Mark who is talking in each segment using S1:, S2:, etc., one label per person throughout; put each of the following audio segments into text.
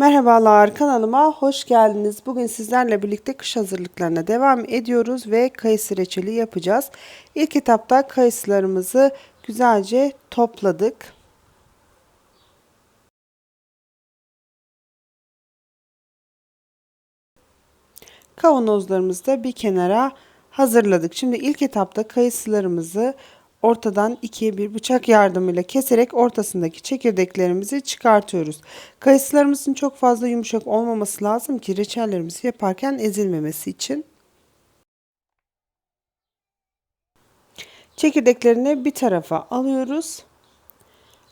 S1: Merhabalar kanalıma hoş geldiniz. Bugün sizlerle birlikte kış hazırlıklarına devam ediyoruz ve kayısı reçeli yapacağız. İlk etapta kayısılarımızı güzelce topladık. Kavanozlarımızı da bir kenara hazırladık. Şimdi ilk etapta kayısılarımızı ortadan ikiye bir bıçak yardımıyla keserek ortasındaki çekirdeklerimizi çıkartıyoruz. Kayısılarımızın çok fazla yumuşak olmaması lazım ki reçellerimizi yaparken ezilmemesi için. Çekirdeklerini bir tarafa alıyoruz.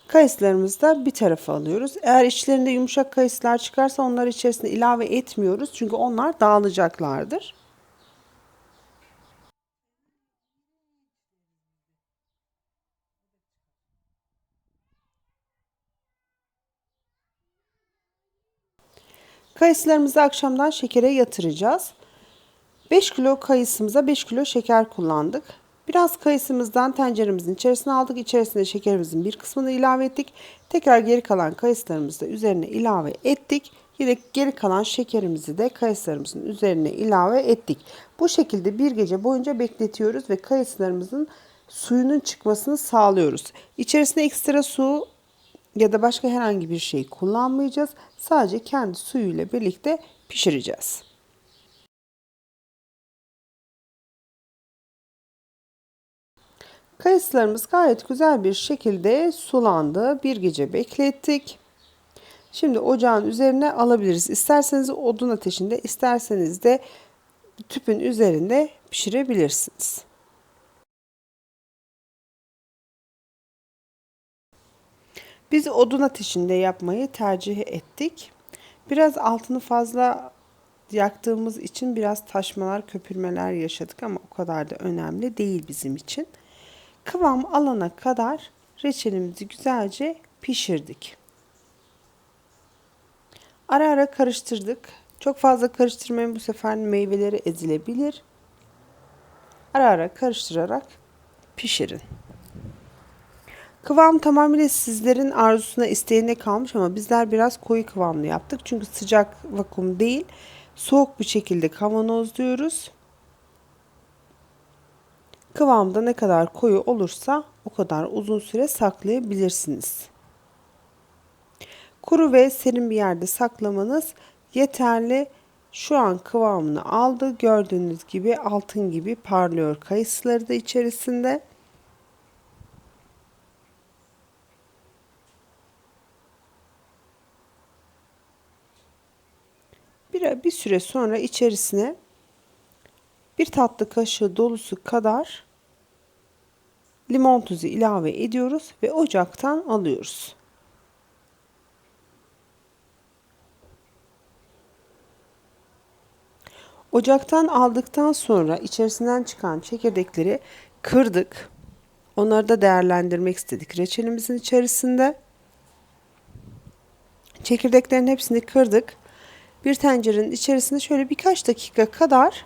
S1: Kayısılarımızı da bir tarafa alıyoruz. Eğer içlerinde yumuşak kayısılar çıkarsa onları içerisine ilave etmiyoruz. Çünkü onlar dağılacaklardır. Kayısılarımızı akşamdan şekere yatıracağız. 5 kilo kayısımıza 5 kilo şeker kullandık. Biraz kayısımızdan tenceremizin içerisine aldık. İçerisine şekerimizin bir kısmını ilave ettik. Tekrar geri kalan kayısılarımızı da üzerine ilave ettik. Yine geri kalan şekerimizi de kayısılarımızın üzerine ilave ettik. Bu şekilde bir gece boyunca bekletiyoruz ve kayısılarımızın suyunun çıkmasını sağlıyoruz. İçerisine ekstra su ya da başka herhangi bir şey kullanmayacağız. Sadece kendi suyuyla birlikte pişireceğiz. Kayısılarımız gayet güzel bir şekilde sulandı. Bir gece beklettik. Şimdi ocağın üzerine alabiliriz. İsterseniz odun ateşinde, isterseniz de tüpün üzerinde pişirebilirsiniz. Biz odun ateşinde yapmayı tercih ettik. Biraz altını fazla yaktığımız için biraz taşmalar, köpürmeler yaşadık ama o kadar da önemli değil bizim için. Kıvam alana kadar reçelimizi güzelce pişirdik. Ara ara karıştırdık. Çok fazla karıştırmayın bu sefer meyveleri ezilebilir. Ara ara karıştırarak pişirin. Kıvam tamamıyla sizlerin arzusuna, isteğine kalmış ama bizler biraz koyu kıvamlı yaptık. Çünkü sıcak vakum değil, soğuk bir şekilde kavanozluyoruz. Kıvamda ne kadar koyu olursa o kadar uzun süre saklayabilirsiniz. Kuru ve serin bir yerde saklamanız yeterli. Şu an kıvamını aldı. Gördüğünüz gibi altın gibi parlıyor kayısıları da içerisinde. Bir, bir süre sonra içerisine bir tatlı kaşığı dolusu kadar limon tuzu ilave ediyoruz ve ocaktan alıyoruz. Ocaktan aldıktan sonra içerisinden çıkan çekirdekleri kırdık. Onları da değerlendirmek istedik reçelimizin içerisinde. Çekirdeklerin hepsini kırdık bir tencerenin içerisinde şöyle birkaç dakika kadar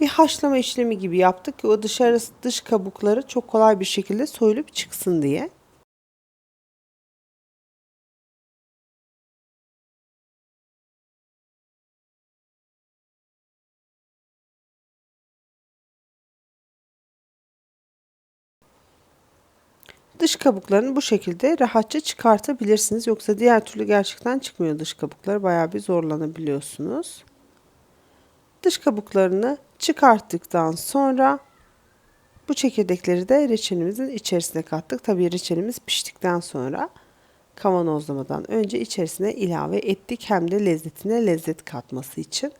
S1: bir haşlama işlemi gibi yaptık ki o dışarı dış kabukları çok kolay bir şekilde soyulup çıksın diye. Dış kabuklarını bu şekilde rahatça çıkartabilirsiniz. Yoksa diğer türlü gerçekten çıkmıyor dış kabukları. Bayağı bir zorlanabiliyorsunuz. Dış kabuklarını çıkarttıktan sonra bu çekirdekleri de reçelimizin içerisine kattık. Tabii reçelimiz piştikten sonra kavanozlamadan önce içerisine ilave ettik. Hem de lezzetine lezzet katması için.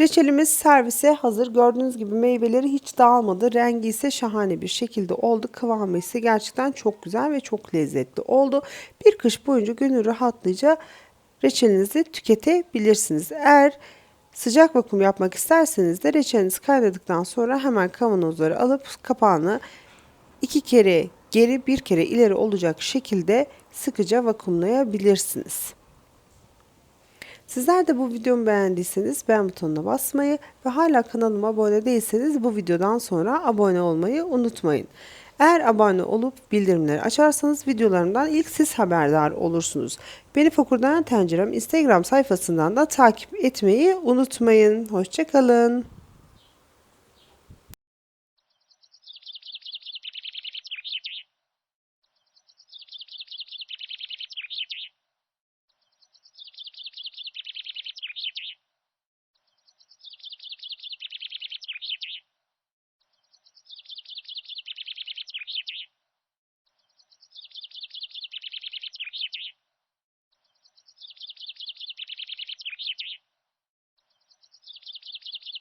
S1: Reçelimiz servise hazır. Gördüğünüz gibi meyveleri hiç dağılmadı. Rengi ise şahane bir şekilde oldu. Kıvamı ise gerçekten çok güzel ve çok lezzetli oldu. Bir kış boyunca gönül rahatlıca reçelinizi tüketebilirsiniz. Eğer sıcak vakum yapmak isterseniz de reçeliniz kaynadıktan sonra hemen kavanozları alıp kapağını iki kere geri bir kere ileri olacak şekilde sıkıca vakumlayabilirsiniz. Sizler de bu videomu beğendiyseniz beğen butonuna basmayı ve hala kanalıma abone değilseniz bu videodan sonra abone olmayı unutmayın. Eğer abone olup bildirimleri açarsanız videolarımdan ilk siz haberdar olursunuz. Beni Fokurdayan Tencerem Instagram sayfasından da takip etmeyi unutmayın. Hoşçakalın.